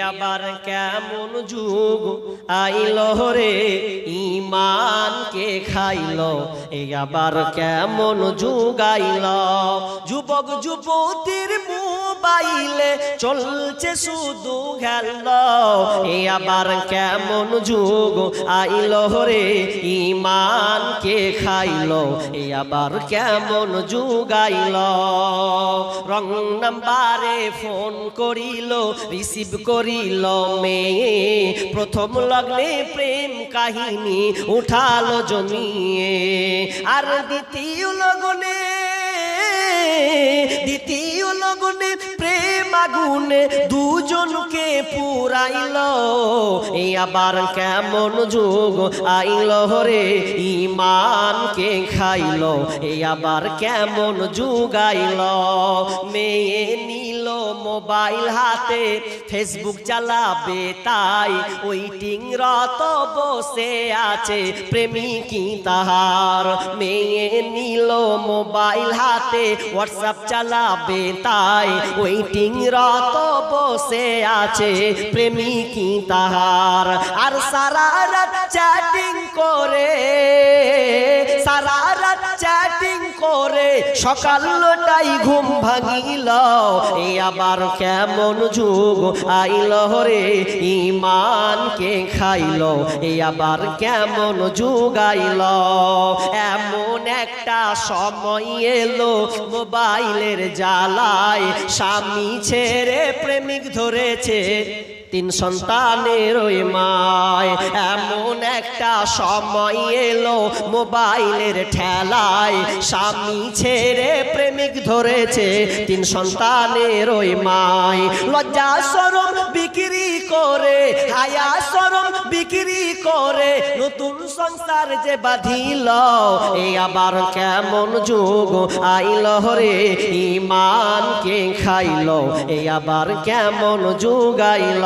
আবার কেমন যুগ? আইল রে ইমান কে খাইল? এ আবার কেমন যুগ আইল? যুবক, যুবতীর মোবাইলে চলছে শুধু গেল এ আবার কেমন যুগ? আইল রে ইমানকে খাইল? এ আবার কেমন যুগ আইল? রং নাম্বারে ফোন করিল, রিসিভ করিল মেয়ে। প্রথম লগ্নে প্রেম কাহিনী উঠালো জমিয়ে। আর দ্বিতীয় লগনে দ্বিতীয় লগনে আগুনে দুজনকে পুরাইল। এই আবার কেমন যুগ আইল রে ইমানকে খাইল। এই আবার কেমন যুগ আইল। মেয়ে নিল মোবাইল হাতে, ফেসবুক চালাবে তাই ওইটিং রত বসে আছে প্রেমিকি তাহার। মেয়ে নিল মোবাইল হাতে হোয়াটসঅ্যাপ চালাবে তাই। ওয়েটিং রত বসে আছে প্রেমিকি তাহার। আর সারা রাত চ্যাটিং করে। করে সকালটাই ঘুম ভাঙিল। এ আবার কেমন যুগ আইল রে ইমানকে খাইল। এ আবার কেমন যুগ আইল। এমন একটা সময় এলো মোবাইলের জ্বালায়। স্বামী ছেড়ে প্রেমিক ধরেছে। তিন সন্তানের ওই মায়। এমন একটা সময় এলো মোবাইলের ঠেলায়। স্বামী ছেড়ে প্রেমিক ধরেছে তিন সন্তানের ওই মায়। লজ্জা সরম বিক্রি করে, হায়া সরম বিক্রি করে, নতুন সংসার যে বাঁধিল, এ আবার কেমন যুগ আইল রে ইমানকে খাইল, এ আবার কেমন যুগ আইল।